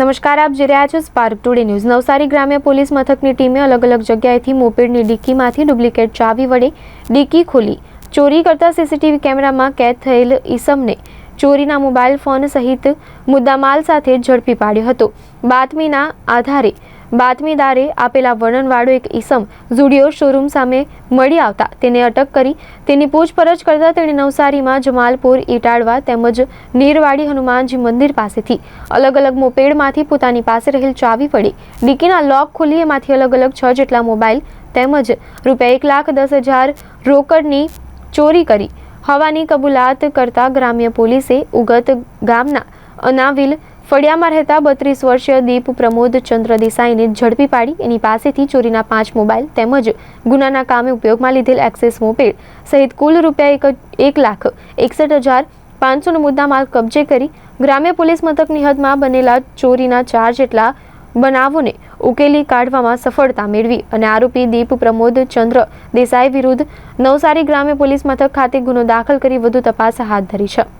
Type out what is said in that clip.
નમસ્કાર, આપ જોઈ રહ્યા છો સ્પાર્ક ટુડે ન્યૂઝ નવસારી ગ્રામ્ય પોલીસ મથકની ટીમે અલગ અલગ જગ્યાએથી મોપેડની ડિક્કીમાંથી ડુપ્લિકેટ ચાવી વડે ડિક્કી ખોલી. ચોરી કરતા સીસીટીવી કેમેરામાં કેદ થયેલ ઈસમને ચોરીના મોબાઈલ ફોન સહિત મુદ્દામાલ સાથે ઝડપી પાડ્યો હતો. બાતમીના આધારે બાતમીદારે આપેલા વર્ણનવાળો એક ઈસમ ઝુડિયો શોરૂમ સામે મળી આવતા તેને અટક કરી. તેની પૂછપરછ કરતા તેણે નવસારીમાં જમાલપુર, ઈટાડવા તેમજ નીરવાડી હનુમાનજી મંદિર પાસેથી અલગ અલગ મોપેડમાંથી પોતાની પાસે રહેલ ચાવી પડી ડીકીના લોક ખોલી એમાંથી અલગ અલગ છ જેટલા મોબાઈલ તેમજ રૂપિયા એક લાખ દસ હજાર રોકડની ચોરી કરી. હવાની કબૂલાત કરતા ગ્રામ્ય પોલીસે ઉગત ગામના અનાવિલ ફળિયામાં રહેતા બત્રીસ વર્ષીય દીપ પ્રમોદ ચંદ્ર દેસાઈને ઝડપી પાડી. એની પાસેથી ચોરીના પાંચ મોબાઈલ તેમજ ગુનાના કામે ઉપયોગમાં લીધેલ એક્સેસ મોપેડ સહિત કુલ રૂપિયા એક એક લાખ એકસઠ હજાર પાંચસોનો મુદ્દામાલ કબજે કરી ગ્રામ્ય પોલીસ મથકની હદમાં બનેલા ચોરીના ચાર જેટલા બનાવોને ઉકેલી કાઢવામાં સફળતા મેળવી અને આરોપી દીપ પ્રમોદ ચંદ્ર દેસાઈ વિરુદ્ધ નવસારી ગ્રામ્ય પોલીસ મથક ખાતે ગુનો દાખલ કરી વધુ તપાસ હાથ ધરી છે.